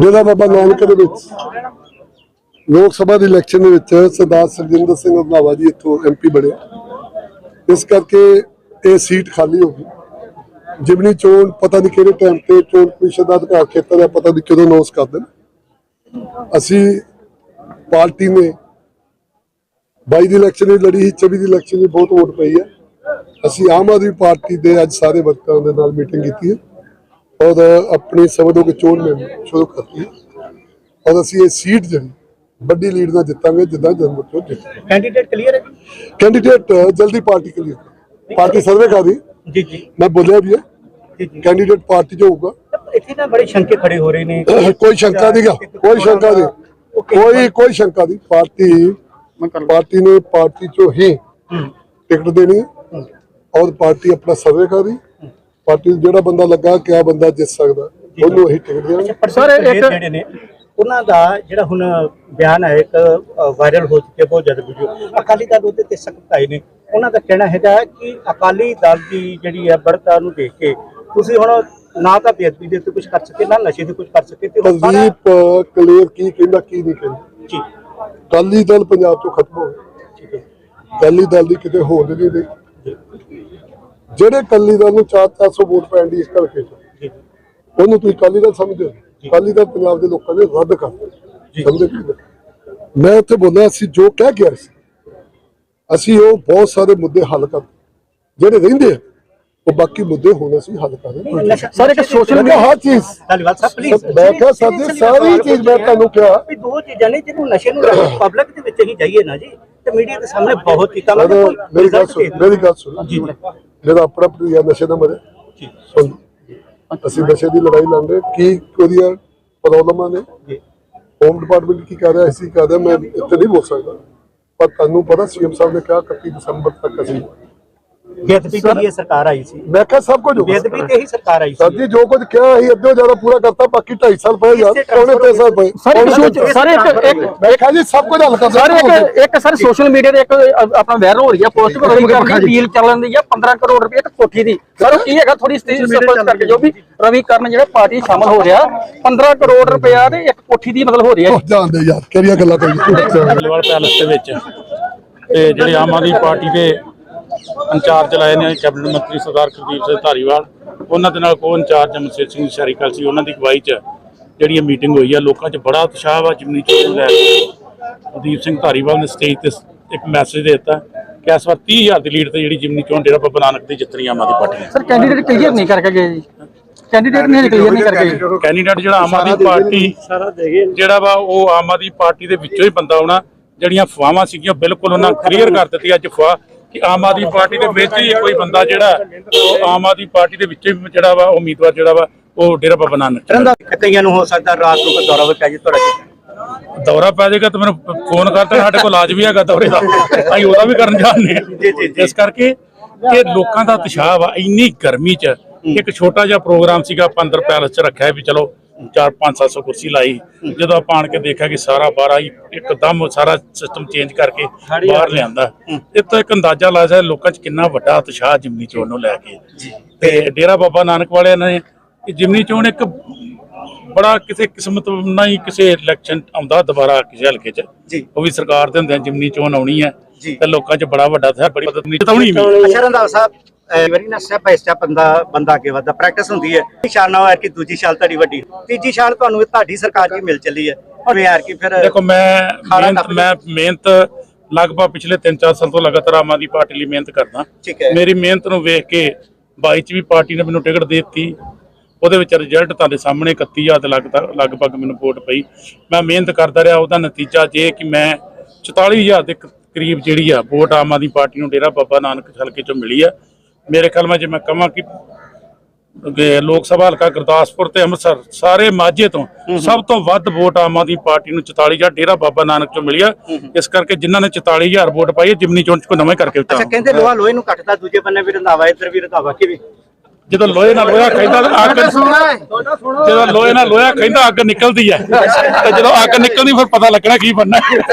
ਡੇਰਾ ਬਾਬਾ ਨਾਨਕ ਦੇ ਵਿੱਚ ਲੋਕ ਸਭਾ ਦੀ ਇਲੈਕਸ਼ਨ ਦੇ ਵਿੱਚ ਸਰਦਾਰ ਸਰਜਿੰਦਰ ਸਿੰਘ ਰੰਧਾਵਾ ਜੀ ਇੱਥੋਂ ਐਮਪੀ ਬਣੇ। ਇਸ ਕਰਕੇ ਇਹ ਸੀਟ ਖਾਲੀ ਹੋ ਗਈ। ਜਿਮਨੀ ਚੋਣ ਪਤਾ ਨਹੀਂ ਕਿਹੜੇ ਟਾਈਮ ਤੇ ਚੋਣ ਕਮਿਸ਼ਨ ਦਾ ਅਧਿਕਾਰ ਖੇਤਰ ਹੈ ਪਤਾ ਨਹੀਂ ਕਦੋਂ ਅਨਾਉਂਸ ਕਰ ਦੇਣ। ਅਸੀਂ ਪਾਰਟੀ ਨੇ 22 ਦੀ ਇਲੈਕਸ਼ਨ ਵੀ ਲੜੀ ਸੀ 24 ਦੀ ਇਲੈਕਸ਼ਨ ਵੀ ਬਹੁਤ ਵੋਟ ਪਈ ਹੈ ਅਸੀਂ ਆਮ ਆਦਮੀ ਪਾਰਟੀ ਦੇ ਅੱਜ ਸਾਰੇ ਵਰਕਰਾਂ ਦੇ ਨਾਲ ਮੀਟਿੰਗ ਕੀਤੀ ਹੈ ਔਰ ਆਪਣੀ ਸਮਝੋ ਕਿ ਚੋਣ ਮੈਂ ਸ਼ੁਰੂ ਕਰਤੀ ਹੈ। ਔਰ ਅਸੀਂ ਇਹ ਸੀਟ ਜਿਹੜੀ ਵੱਡੀ ਲੀਡ ਨਾਲ ਜਿੱਤਾਂਗੇ ਜਿੱਦਾਂ ਜਨਮ ਤੋਂ ਜਿੱਤ ਕੈਂਡੀਡੇਟ ਕਲੀਅਰ ਹੈ ਕੈਂਡੀਡੇਟ ਜਲਦੀ ਪਾਰਟੀ ਕੇ ਲਈ ਪਾਰਟੀ ਸਰਵੇ ਕਰ ਰਹੀ। ਜੀ ਜੀ। ਮੈਂ ਬੋਲਿਆ ਵੀ ਹੈ ਜੀ ਜੀ। ਕੈਂਡੀਡੇਟ ਪਾਰਟੀ ਜੋ ਹੋਊਗਾ। ਇੱਥੇ ਨਾ ਬੜੇ ਸ਼ੰਕੇ ਖੜੇ ਹੋ ਰਹੇ ਨੇ। ਕੋਈ ਸ਼ੰਕਾ ਨਹੀਂ ਗਾ ਕੋਈ ਸ਼ੰਕਾ ਨਹੀਂ। ਕੋਈ ਕੋਈ ਸ਼ੰਕਾ ਨਹੀਂ। ਪਾਰਟੀ ਪਾਰਟੀ ਨੇ ਪਾਰਟੀ ਚੋਂ ਹੀ ਟਿਕਟ ਦੇਣੀ ਔਰ ਪਾਰਟੀ ਆਪਣਾ ਸਰਵੇ ਕਰ ਰਹੀ। ਪਾਰਟੀ ਨੂੰ ਜਿਹੜਾ ਬੰਦਾ ਲੱਗਾ ਕਿ ਆ ਬੰਦਾ ਜਿੱਤ ਸਕਦਾ? ਉਹਨੂੰ ਹੀ ਟਿਕਟ ਦੇਣੀ। ਪਰ ਸਰ ਇੱਕ ਜਿਹੜੇ ਨੇ ਉਹਨਾਂ ਦਾ ਜਿਹੜਾ ਹੁਣ ਬਿਆਨ ਹੈ ਇੱਕ ਵਾਇਰਲ ਹੋ ਚੁੱਕਿਆ ਬਹੁਤ ਜ਼ਿਆਦਾ ਵੀਡੀਓ ਅਕਾਲੀ ਦਲ ਉਹਦੇ ਤੇ ਸਖਤ ਆਏ ਨੇ। ਉਹਨਾਂ ਦਾ ਕਹਿਣਾ ਹੈਗਾ ਕਿ ਅਕਾਲੀ ਦਲ ਦੀ ਜਿਹੜੀ ਹੈ ਬੜਤਾ ਨੂੰ ਦੇਖ ਕੇ ਤੁਸੀਂ ਹੁਣ ਨਾ ਤਾਂ ਬੇਅਦਬੀ ਦੇ ਉੱਤੇ ਕੁਝ ਕਰ ਸਕੇ ਨਾ ਨਸ਼ੇ ਤੇ ਕੁਝ ਕਰ ਸਕੇ ਤੇ ਹੁਣ ਸਾਰਾ ਕੁਲਦੀਪ ਕਲੀਅਰ ਕੀ ਕਹਿੰਦਾ ਕੀ ਨਹੀਂ ਕਹਿੰਦਾ? ਜੀ। ਅਕਾਲੀ ਦਲ ਪੰਜਾਬ ਤੋਂ ਖਤਮ ਹੋ ਗਿਆ। ਠੀਕ ਹੈ। ਅਕਾਲੀ ਦਲ ਦੀ ਕਿਤੇ ਹੋਂਦ ਨਹੀਂ ਰਹੀ। ਜਿਹੜੇ ਅਕਾਲੀ ਦਲ ਨੂੰ 4-400 ਵੋਟ ਪੈਣ ਦੀ ਇਸ ਕਰਕੇ ਜੀ ਉਹਨੂੰ ਤੁਸੀਂ ਅਕਾਲੀ ਦਲ ਸਮਝਦੇ ਹੋ। ਦਲ ਪੰਜਾਬ ਦੇ ਲੋਕਾਂ ਨੇ ਰੱਦ ਕਰ ਦਿੱਤਾ। ਸਮਝੇ ਕੀ ਗੱਲ? ਮੈਂ ਉੱਥੇ ਬੋਲਿਆ ਅਸੀਂ ਜੋ ਕਹਿ ਗਿਆ ਸੀ ਅਸੀਂ ਉਹ ਬਹੁਤ ਸਾਰੇ ਮੁੱਦੇ ਹੱਲ ਕਰ ਜਿਹੜੇ ਰਹਿੰਦੇ ਆ ਉਹ ਬਾਕੀ ਮੁੱਦੇ ਹੁਣ ਅਸੀਂ ਹੱਲ ਕਰ ਸਰ ਇੱਕ ਸੋਸ਼ਲ ਮੈਂ ਕਿਹਾ ਹਰ ਚੀਜ਼ ਧੰਨਵਾਦ ਸਾਹਿਬ ਪਲੀਜ਼ ਮੈਂ ਕਿਹਾ ਸਾਡੀ ਸਾਰੀ ਚੀਜ਼ ਮੈਂ ਤੁਹਾਨੂੰ ਕਿਹਾ। ਵੀ ਦੋ ਚੀਜ਼ਾਂ ਨੇ ਜਿਹਨੂੰ ਨਸ਼ੇ ਨੂੰ ਪਬਲਿਕ ਦੇ ਵਿੱਚ ਹੀ ਜਾਈਏ ਨਾ ਜੀ ਤੇ ਮੀਡੀਆ ਦੇ ਸਾਹਮਣੇ ਬਹੁਤ ਚੀਜ਼ਾਂ ਮੈਂ ਮੇਰੀ ਗੱਲ ਸੁਣ ਮੇਰੀ ਗੱਲ ਸੁਣ। ਜੀ ਮੇਰਾ ਆਪਣਾ ਪ੍ਰਿਆ ਨਸ਼ੇ ਦਾ ਮਰੇ ਅਸੀਂ ਨਸ਼ੇ ਦੀ ਲੜਾਈ ਲੜ ਰਹੇ। ਕੀ ਉਹਦੀਆਂ ਪ੍ਰੋਬਲਮਾਂ ਨੇ? ਜੀ। ਹੋਮ ਡਿਪਾਰਟਮੈਂਟ ਕੀ ਕਰ ਰਿਹਾ? ਅਸੀਂ ਕਰ ਰਿਹਾ? ਮੈਂ ਇੱਥੇ ਨਹੀਂ ਬੋਲ ਸਕਦਾ। ਪਰ ਤੁਹਾਨੂੰ ਪਤਾ ਸੀਐਮ ਸਾਹਿਬ ਨੇ ਕਿਹਾ 31 ਦਸੰਬਰ ਤੱਕ ਅਸੀਂ ਬੇਅਦਬੀ ਤੇ ਹੀ ਇਹ ਸਰਕਾਰ ਆਈ ਸੀ। ਮੈਂ ਕਿਹਾ ਸਭ ਕੁਝ ਬੇਅਦਬੀ ਤੇ ਹੀ ਸਰਕਾਰ ਆਈ ਸਰ ਸੀ ਜੀ ਜੋ ਕੁਝ ਕਿਹਾ ਅਸੀਂ ਅੱਧੇ ਜ਼ਿਆਦਾ ਪੂਰਾ ਕਰਤਾ ਬਾਕੀ 2.5 ਸਾਲ ਪਏ ਯਾਰ ਪੌਣੇ 3 ਸਾਲ ਪਏ। ਸਰ ਸਰ ਇੱਕ ਇੱਕ ਮੈਂ ਕਿਹਾ ਜੀ ਸਭ ਕੁਝ ਹੱਲ ਕਰ ਸਰ ਇੱਕ ਇੱਕ ਸਰ ਸੋਸ਼ਲ ਮੀਡੀਆ ਤੇ ਇੱਕ ਆਪਣਾ ਵਾਇਰਲ ਹੋ ਰਹੀ ਹੈ ਪੋਸਟ ਰਵੀ ਕਰਨ ਡੀਲ ਚੱਲਣ ਦੀ ਹੈ 15 ਕਰੋੜ ਰੁਪਏ ਇੱਕ ਕੋਠੀ ਦੀ। ਸਰ ਕੀ ਹੈਗਾ ਥੋੜੀ ਸਟੇਜ ਸਪਸ਼ਟ ਕਰਕੇ ਜੋ ਵੀ ਰਵੀ ਕਰਨ ਜਿਹੜਾ ਪਾਰਟੀ ਸ਼ਾਮਲ ਹੋ ਰਿਹਾ 15 ਕਰੋੜ ਰੁਪਇਆ ਤੇ ਇੱਕ ਕੋਠੀ ਦੀ ਮਤਲਬ ਹੋ ਰਹੀ ਹੈ। ਜਾਣਦੇ ਯਾਰ ਕਿਹੜੀਆਂ ਗੱਲਾਂ ਕਰੀ ਢਾਲੀਵਾਲ ਪੈਲਸ ਦੇ ਵਿੱਚ। ਤੇ ਜਿਹੜੇ ਆਮ ਆਦਮੀ ਪਾਰਟੀ ਦੇ ਇੰਚਾਰਜ ਲਾਏ ਨੇ ਕੈਬਨਿਟ ਮੰਤਰੀ ਸਰਦਾਰ ਕੁਲਦੀਪ ਸਿੰਘ ਧਾਰੀਵਾਲ। ਉਹਨਾਂ ਦੇ ਨਾਲ ਕੋ ਇੰਚਾਰਜ ਮਨਸੇਰ ਸਿੰਘ ਸ਼ਰੀਕਲ ਸੀ ਉਹਨਾਂ ਦੀ ਅਗਵਾਈ 'ਚ ਜਿਹੜੀ ਮੀਟਿੰਗ ਹੋਈ ਆ ਲੋਕਾਂ 'ਚ ਬੜਾ ਉਤਸ਼ਾਹ ਵਾ ਜਿਮਨੀ ਚੋਣ ਲੈ ਕੇ। ਕੁਲਦੀਪ ਸਿੰਘ ਧਾਰੀਵਾਲ ਨੇ ਸਟੇਜ ਤੇ ਇੱਕ ਮੈਸੇਜ ਦੇ ਦਿੱਤਾ ਕਿ ਇਸ ਵਾਰ 30000 ਦੀ ਲੀਡ ਤੇ ਜਿਹੜੀ ਜਿਮਨੀ ਚੋਣ ਡੇਰਾ ਬਾਬਾ ਨਾਨਕ ਦੀ ਜਿੱਤਣੀ ਆਮ ਆਦਮੀ ਪਾਰਟੀ ਨੇ। ਸਰ ਕੈਂਡੀਡੇਟ ਕਲੀਅਰ ਨਹੀਂ ਕਰਕੇ ਗਏ ਜੀ। ਕੈਂਡੀਡੇਟ ਨਹੀਂ ਕਲੀਅਰ ਨਹੀਂ ਕਰਕੇ ਕੈਂਡੀਡੇਟ ਜਿਹੜਾ ਆਮ ਆਦਮੀ ਪਾਰਟੀ ਜਿਹੜਾ ਵਾ ਉਹ ਆਮ ਆਦਮੀ ਪਾਰਟੀ ਦੇ ਵਿੱਚੋਂ ਹੀ ਬੰਦਾ ਆਉਣਾ। ਜਿਹੜੀਆਂ ਅਫਵਾਹਾਂ ਸੀਗੀਆਂ ਬਿਲਕੁਲ ਉਹਨਾਂ ਕਲੀਅਰ ਕਰ ਦਿੱਤੀ ਅੱਜ ਅਫਵਾਹ ਕਿ ਆਮ ਆਦਮੀ ਪਾਰਟੀ ਦੇ ਵਿੱਚ ਹੀ ਕੋਈ ਬੰਦਾ ਜਿਹੜਾ ਉਹ ਆਮ ਆਦਮੀ ਪਾਰਟੀ ਦੇ ਵਿੱਚ ਹੀ ਜਿਹੜਾ ਵਾ ਉਮੀਦਵਾਰ ਜਿਹੜਾ ਵਾ ਉਹ ਡੇਰਾ ਬਾਬਾ ਨਾਨਕ ਰੰਦਾ ਕਈਆਂ ਨੂੰ ਹੋ ਸਕਦਾ ਰਾਤ ਨੂੰ ਕੋਈ ਦੌਰਾ ਵੀ ਪੈ ਜੇ ਤੁਹਾਡਾ ਕੀ ਦੌਰਾ ਪੈ ਜਾਏਗਾ ਤਾਂ ਮੈਨੂੰ ਫੋਨ ਕਰਤਾ ਸਾਡੇ ਕੋਲ ਇਲਾਜ ਵੀ ਹੈਗਾ ਦੌਰੇ ਦਾ। ਅਸੀਂ ਉਹਦਾ ਵੀ ਕਰਨ ਜਾਣਦੇ ਜੀ, ਜੀ, ਜੀ। ਆ ਇਸ ਕਰਕੇ ਇਹ ਲੋਕਾਂ ਦਾ ਉਤਸ਼ਾਹ ਵਾ ਇੰਨੀ ਗਰਮੀ 'ਚ ਇੱਕ ਛੋਟਾ ਜਿਹਾ ਪ੍ਰੋਗਰਾਮ ਸੀਗਾ ਆਪਾਂ ਅੰਦਰ ਪੈਲਸ 'ਚ ਰੱਖਿਆ ਵੀ ਚਲੋ 4-5-700 ਕੁਰਸੀ ਲਾਈ। ਜਦੋਂ ਆਪਾਂ ਆਣ ਕੇ ਦੇਖਿਆ ਕਿ ਸਾਰਾ ਬਾਰਾ ਹੀ ਇੱਕਦਮ ਸਾਰਾ ਸਿਸਟਮ ਚੇਂਜ ਕਰਕੇ ਬਾਹਰ ਲਿਆਂਦਾ। ਇਹ ਤੋਂ ਇੱਕ ਅੰਦਾਜ਼ਾ ਲਾ ਸਕਦਾ ਲੋਕਾਂ 'ਚ ਕਿੰਨਾ ਵੱਡਾ ਉਤਸ਼ਾਹ ਜਿਮਨੀ ਚੋਣ ਨੂੰ ਲੈ ਕੇ। ਤੇ ਡੇਰਾ ਬਾਬਾ ਨਾਨਕ ਵਾਲਿਆਂ ਨੇ ਜਿਮਨੀ ਚੋਣ ਇੱਕ ਬੜਾ ਕਿਸੇ ਕਿਸਮਤ ਨਾਲ ਹੀ ਕਿਸੇ ਇਲੈਕਸ਼ਨ ਆਉਂਦਾ ਦੁਬਾਰਾ ਕਿਸੇ ਹਲਕੇ 'ਚ। ਉਹ ਵੀ ਸਰਕਾਰ ਦੇ ਹੁੰਦਿਆਂ ਜਿਮਨੀ ਚੋਣ ਆਉਣੀ ਹੈ। ਤੇ ਲੋਕਾਂ 'ਚ ਬੜਾ ਵੱਡਾ ਬੜੀ ਮਦਦ ਨਹੀਂ ਚਤਾਉਣੀ ਅੱਛਾ ਸਾਹਿਬ ਵਾਰੀ ਨਾ ਸਟੈਪ ਬਾਈ ਸਟੈਪ ਬੰਦਾ ਬੰਦਾ ਅੱਗੇ ਵਧਦਾ ਪ੍ਰੈਕਟਿਸ ਹੁੰਦੀ ਹੈ। ਸ਼ਾਨ ਨਾ ਹੋਇਆ ਕਿ ਦੂਜੀ ਸ਼ਾਨ ਤੁਹਾਡੀ ਵੱਡੀ। ਤੀਜੀ ਸ਼ਾਨ ਤੁਹਾਨੂੰ ਇਹ ਤੁਹਾਡੀ ਸਰਕਾਰ ਦੀ ਮਿਲ ਚੱਲੀ ਹੈ। ਔਰ ਯਾਰ ਕੀ ਫਿਰ ਦੇਖੋ ਮੈਂ ਮਿਹਨਤ ਮੈਂ ਮਿਹਨਤ ਲਗਭਗ ਪਿਛਲੇ 3-4 ਸਾਲ ਤੋਂ ਲਗਾਤਾਰ ਆਮ ਆਦਮੀ ਪਾਰਟੀ ਲਈ ਮਿਹਨਤ ਕਰਦਾ। ਮੇਰੀ ਮਿਹਨਤ ਨੂੰ ਵੇਖ ਕੇ 22 ਚ ਵੀ ਪਾਰਟੀ ਨੇ ਮੈਨੂੰ ਟਿਕਟ ਦੇ ਦਿੱਤੀ। ਉਹਦੇ ਵਿੱਚ ਰਿਜ਼ਲਟ ਤੁਹਾਡੇ ਸਾਹਮਣੇ 31000 ਦੇ ਲਗਭਗ ਲਗਭਗ ਮੈਨੂੰ ਵੋਟ ਪਈ। ਮੈਂ ਮਿਹਨਤ ਕਰਦਾ ਰਿਹਾ ਉਹਦਾ ਨਤੀਜਾ ਜੇ ਕਿ ਮੈਂ 44000 ਦੇ ਕ- ਕਰੀਬ ਜਿਹੜੀ ਆ ਵੋਟ ਆਮ ਆਦਮੀ ਪਾਰਟੀ ਨੂੰ ਡੇਰਾ ਬਾਬਾ ਨਾਨਕ ਹਲਕੇ ਚੋਂ ਮਿਲੀ ਆ। ਮੇਰੇ ਖਿਆਲ ਮੈਂ ਜੇ ਮੈਂ ਕਹਾਂ ਕਿ ਕਿ ਲੋਕ ਸਭਾ ਹਲਕਾ ਗੁਰਦਾਸਪੁਰ ਤੇ ਅੰਮ੍ਰਿਤਸਰ ਸਾਰੇ ਮਾਝੇ ਤੋਂ ਸਭ ਤੋਂ ਵੱਧ ਵੋਟ ਆਮ ਆਦਮੀ ਪਾਰਟੀ ਨੂੰ 44000 ਡੇਰਾ ਬਾਬਾ ਨਾਨਕ ਚੋਂ ਮਿਲੀ ਆ। ਇਸ ਕਰਕੇ ਜਿਨ੍ਹਾਂ ਨੇ 44000 ਵੋਟ ਪਾਈ ਹੈ ਜਿਮਨੀ ਚੋਣ ਚ ਕੋਈ ਨਵਾਂ ਕਰਕੇ ਅੱਛਾ ਦਿੱਤਾ ਕਹਿੰਦੇ ਲੋਹਾ ਲੋਹੇ ਨੂੰ ਕੱਟਦਾ ਦੂਜੇ ਬੰਨੇ ਵੀ ਰੰਦਾਵਾ ਇੱਧਰ ਵੀ ਰੰਦਾਵਾ ਕਿਵੇਂ ਜਦੋਂ ਲੋਹੇ ਨਾਲ ਲੋਹਾ ਤਾਂ ਅੱਗ ਜਦੋਂ ਲੋਹੇ ਨਾਲ ਲੋਹਾ ਖੈਂਦਾ ਅੱਗ ਨਿਕਲਦੀ ਹੈ। ਤੇ ਜਦੋਂ ਅੱਗ ਨਿਕਲਦੀ ਫਿਰ ਪਤਾ ਲੱਗਣਾ ਕੀ ਬਣਨਾ